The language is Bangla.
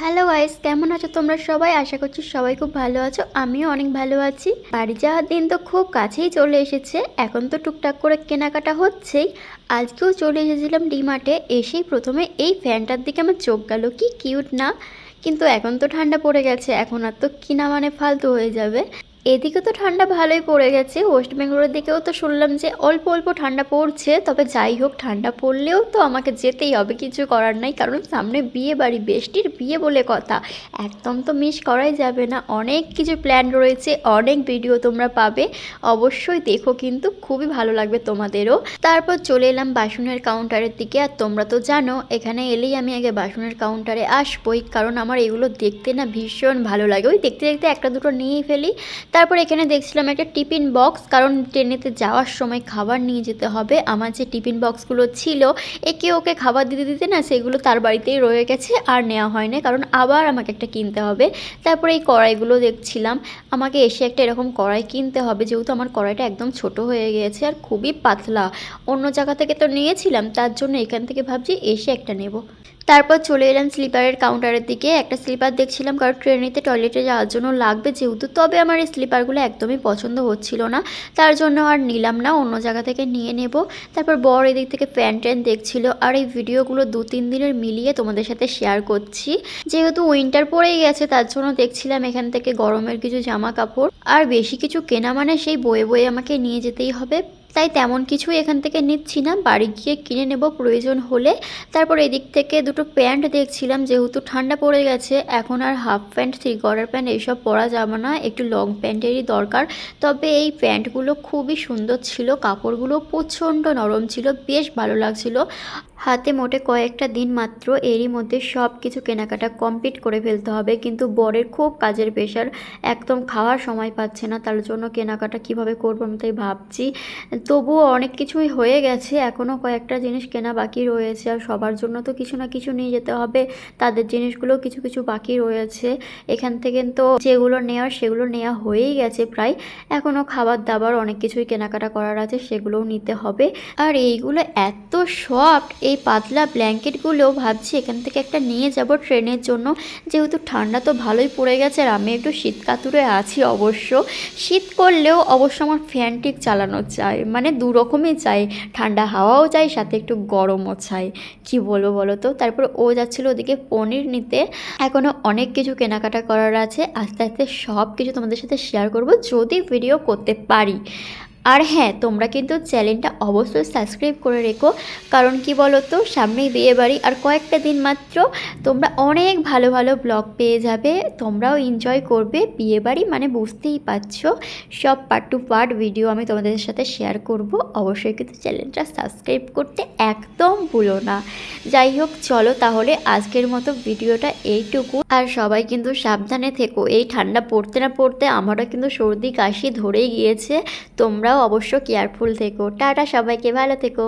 হ্যালো গাইস কেমন আছো তোমরা সবাই? আশা করছি সবাই খুব ভালো আছো। আমিও অনেক ভালো আছি। বাড়ি যাওয়ার দিন তো খুব কাছেই চলে এসেছে। এখন তো টুকটাক করে কেনাকাটা হচ্ছেই। আজকেও চলে এসেছিলাম ডিমার্টে। এসেই প্রথমে এই ফ্যানটার দিকে আমার চোখ গেল। কি কিউট না? কিন্তু এখন তো ঠান্ডা পড়ে গেছে। এখন আর তো কিনা মানে ফালতু হয়ে যাবে। এদিকে তো ঠান্ডা ভালোই পড়ে গেছে। ওয়েস্ট বেঙ্গলের দিকেও তো শুনলাম যে অল্প অল্প ঠান্ডা পড়ছে। তবে যাই হোক, ঠান্ডা পড়লেও তো আমাকে যেতেই হবে, কিছু করার নাই। কারণ সামনে বিয়ে বাড়ি, বেষ্টির বিয়ে বলে কথা। একদম তো মিস করাই যাবে না। অনেক কিছু প্ল্যান রয়েছে, অনেক ভিডিও তোমরা পাবে। অবশ্যই দেখো কিন্তু, খুবই ভালো লাগবে তোমাদেরও। তারপর চলে এলাম বাসনের কাউন্টারের দিকে। আর তোমরা তো জানো, এখানে এলেই আমি আগে বাসনের কাউন্টারে আসবই। কারণ আমার এগুলো দেখতে না ভীষণ ভালো লাগে। ওই দেখতে দেখতে একটা দুটো নিয়েই ফেলি। তারপর এখানে দেখছিলাম একটা টিফিন বক্স, কারণ ট্রেনেতে যাওয়ার সময় খাবার নিয়ে যেতে হবে। আমার যে টিফিন বক্সগুলো ছিল, একে ওকে খাবার দিতে দিতে না সেগুলো তার বাড়িতেই রয়ে গেছে, আর নেওয়া হয় না, কারণ আবার আমাকে একটা কিনতে হবে। তারপরে এই কড়াইগুলো দেখছিলাম, আমাকে এসে একটা এরকম কড়াই কিনতে হবে, যেহেতু আমার কড়াইটা একদম ছোট হয়ে গিয়েছে আর খুবই পাতলা। অন্য জায়গা থেকে তো নিয়েছিলাম, তার জন্য এখান থেকে ভাবছি এসে একটা নেব। তারপর চলে এলাম স্লিপারের কাউন্টারের দিকে। একটা স্লিপার দেখছিলাম, কারণ ট্রেনেতে টয়লেটে যাওয়ার জন্য লাগবে যেহেতু। তবে আমার এই স্লিপারগুলো একদমই পছন্দ হচ্ছিল না। তার জন্য আর নিলাম না, অন্য জায়গা থেকে নিয়ে নেব। তারপর বর এদিক থেকে প্যান ট্যান দেখছিল, আর এই ভিডিওগুলো দু তিন দিনের মিলিয়ে তোমাদের সাথে শেয়ার করছি। যেহেতু উইন্টার পড়েই গেছে, তার জন্য দেখছিলাম এখান থেকে গরমের কিছু জামা কাপড় আর বেশি কিছু কেনা মানে সেই বয়ে বয়ে আমাকে নিয়ে যেতেই হবে। তাই তেমন কিছুই এখান থেকে নিচ্ছি না। বাড়ি গিয়ে কিনে নেব প্রয়োজন হলে। তারপর এদিক থেকে দুটো প্যান্ট দেখছিলাম, যেহেতু ঠান্ডা পড়ে গেছে। এখন আর half pant, three quarter pant এইসব পরা যাবে না। একটু লং প্যান্টেরই দরকার। তবে এই প্যান্টগুলো খুবই সুন্দর ছিল। কাপড়গুলো প্রচণ্ড নরম ছিল, বেশ ভালো লাগছিল। হাতে মোটে কয়েকটা দিন মাত্র এরই মধ্যে সব কিছু কেনাকাটা কমপ্লিট করে ফেলতে হবে। কিন্তু বরের খুব কাজের প্রেশার। একদম খাওয়ার সময় পাচ্ছে না, তার জন্য কেনাকাটা কীভাবে করব আমি তাই ভাবছি। তবুও অনেক কিছুই হয়ে গেছে এখনও কয়েকটা জিনিস কেনা বাকি রয়েছে আর সবার জন্য তো কিছু না কিছু নিয়ে যেতে হবে। তাদের জিনিসগুলো কিছু কিছু বাকি রয়েছে। এখান থেকে তো যেগুলো নেওয়ার সেগুলো নেওয়া হয়েই গেছে প্রায়। এখনও খাবার দাবার অনেক কিছুই কেনাকাটা করার আছে, সেগুলোও নিতে হবে। আর এইগুলো এত সফট, এই পাতলা ব্ল্যাঙ্কেটগুলো ভাবছি এখান থেকে একটা নিয়ে যাব ট্রেনের জন্য। যেহেতু ঠান্ডা তো ভালোই পড়ে গেছে আর আমি একটু শীত কাতুরে আছি অবশ্য। শীত করলেও অবশ্য আমার ফ্যান ঠিক চালানো চাই। মানে দু রকমই চাই। ঠান্ডা হাওয়াও চাই, সাথে একটু গরমও চাই। কি বলব বলো তো? তারপর ও যাচ্ছিল ওদিকে পনির নিতে। এখনও অনেক কিছু কেনাকাটা করার আছে। আস্তে আস্তে সব কিছু তোমাদের সাথে শেয়ার করব। যদি ভিডিও করতে পারি। আর হ্যাঁ তোমরা কিন্তু চ্যানেলটা অবশ্যই সাবস্ক্রাইব করে রেখো। কারণ কি বলো তো সামনেই বিয়ে বাড়ি আর কয়েকটা দিন মাত্র তোমরা অনেক ভালো ভালো ব্লগ পেয়ে যাবে। তোমরাও এনজয় করবে। বিয়ে বাড়ি মানে বুঝতেই পারছ, সব পার্ট টু পার্ট ভিডিও আমি তোমাদের সাথে শেয়ার করব। অবশ্যই কিন্তু চ্যানেলটা সাবস্ক্রাইব করতে একদম ভুলো না। যাই হোক, চলো তাহলে আজকের মতো ভিডিওটা এইটুকু। আর সবাই কিন্তু সাবধানে থেকো, এই ঠান্ডা পড়তে না পড়তে আমারও কিন্তু সর্দি কাশি ধরেই গিয়েছে। তোমরাও অবশ্য কেয়ারফুল থেকো। টাটা সবাইকে ভালো থেকো।